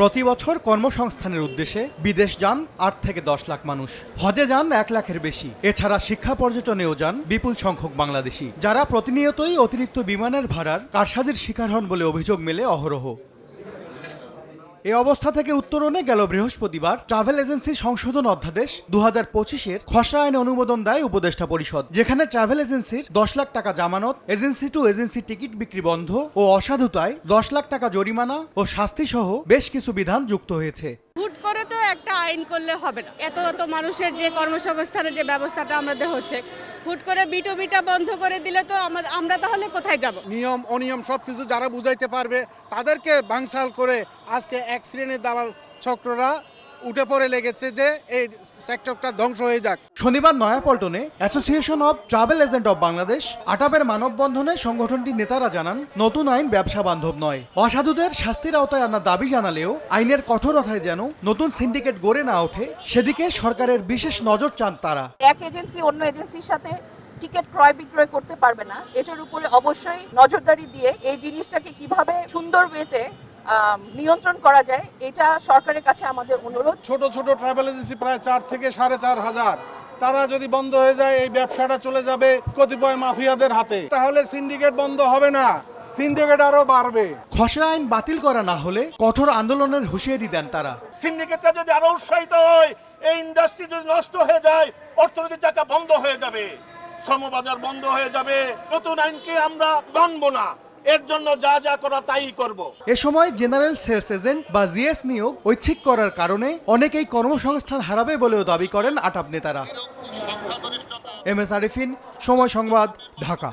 প্রতি বছর কর্মসংস্থানের উদ্দেশ্যে বিদেশ যান আট থেকে দশ লাখ মানুষ। হজে যান এক লাখের বেশি। এছাড়া শিক্ষা পর্যটনেও যান বিপুল সংখ্যক বাংলাদেশি। যারা প্রতিনিয়তই অতিরিক্ত বিমানের ভাড়ার কারসাজির শিকার হন বলে অভিযোগ মেলে অহরহ। এই অবস্থা থেকে উত্তরণে গেল বৃহস্পতিবার ট্রাভেল এজেন্সি সংশোধন অধ্যাদেশ দু হাজার পঁচিশের খসড়া আইন অনুমোদন দেয় উপদেষ্টা পরিষদ, যেখানে ট্রাভেল এজেন্সির দশ লাখ টাকা জামানত, এজেন্সি টু এজেন্সি টিকিট বিক্রি বন্ধ ও অসাধুতায় দশ লাখ টাকা জরিমানা ও শাস্তি সহ বেশ কিছু বিধান যুক্ত হয়েছে। হুট করে তো একটা আইন করলে হবে না। এত এত মানুষের যে কর্মসংস্থানের যে ব্যবস্থাটা আমাদের হচ্ছে, হুট করে বিটা বন্ধ করে দিলে তো আমা- আমরা তাহলে কোথায় যাব? নিয়ম, অনিয়ম সব কিছু যারা বুঝাইতে পারবে, তাদেরকে ভাংসাল করে আজকে এক শ্রেণির দালাল চক্ররা উঠে পড়ে লেগেছে যে এই সেক্টরটা ধ্বংস হয়ে যাক। শনিবার নয়াপল্টনে Association of Travel Agent of Bangladesh আটাবের মানববন্ধনে সংগঠনটির নেতারা জানান নতুন আইন ব্যবসা বান্ধব নয়। অসাধুদের শাস্তির আওতায় আনার দাবি জানালেও আইনের কঠোরতায় যেন নতুন সিন্ডিকেট গড়ে না ওঠে সেদিকে সরকারের বিশেষ নজর চান তারা। এক এজেন্সি অন্য এজেন্সির সাথে টিকিট ক্রয় বিক্রয় করতে পারবে না এটার উপরে অবশ্যই নজরদারি দিয়ে এই জিনিসটাকে কীভাবে সুন্দর ওয়েতে নিয়ন্ত্রণ করা যায় এটা সরকারের কাছে আমাদের অনুরোধ। ছোট ছোট ট্রাভেল এজেন্সি প্রায় চার থেকে সাড়ে চার হাজার। তারা যদি বন্ধ হয়ে যায় এই ব্যবসাটা চলে যাবে কতিপয় মাফিয়াদের হাতে। তাহলে সিন্ডিকেট বন্ধ হবে না সিন্ডিকেট আরও বাড়বে। খসড়া আইন বাতিল করা না হলে কঠোর আন্দোলনের হুঁশিয়ারি দেন তারা। সিন্ডিকেটটা যদি আরও উৎসাহিত হয় এই ইন্ডাস্ট্রি যদি নষ্ট হয়ে যায় অর্থনৈতিক চাকা বন্ধ হয়ে যাবে। শ্রমবাজার বন্ধ হয়ে যাবে। নতুন আইনকে আমরা মানব না। এর জন্য যা যা করা তাই করব। এ সময় জেনারেল সেলস এজেন্ট বা জিএস নিয়োগ ঐচ্ছিক করার কারণে অনেকেই কর্মসংস্থান হারাবে বলেও দাবি করেন আটাপ নেতারা। এম এস আরিফিন সময় সংবাদ ঢাকা।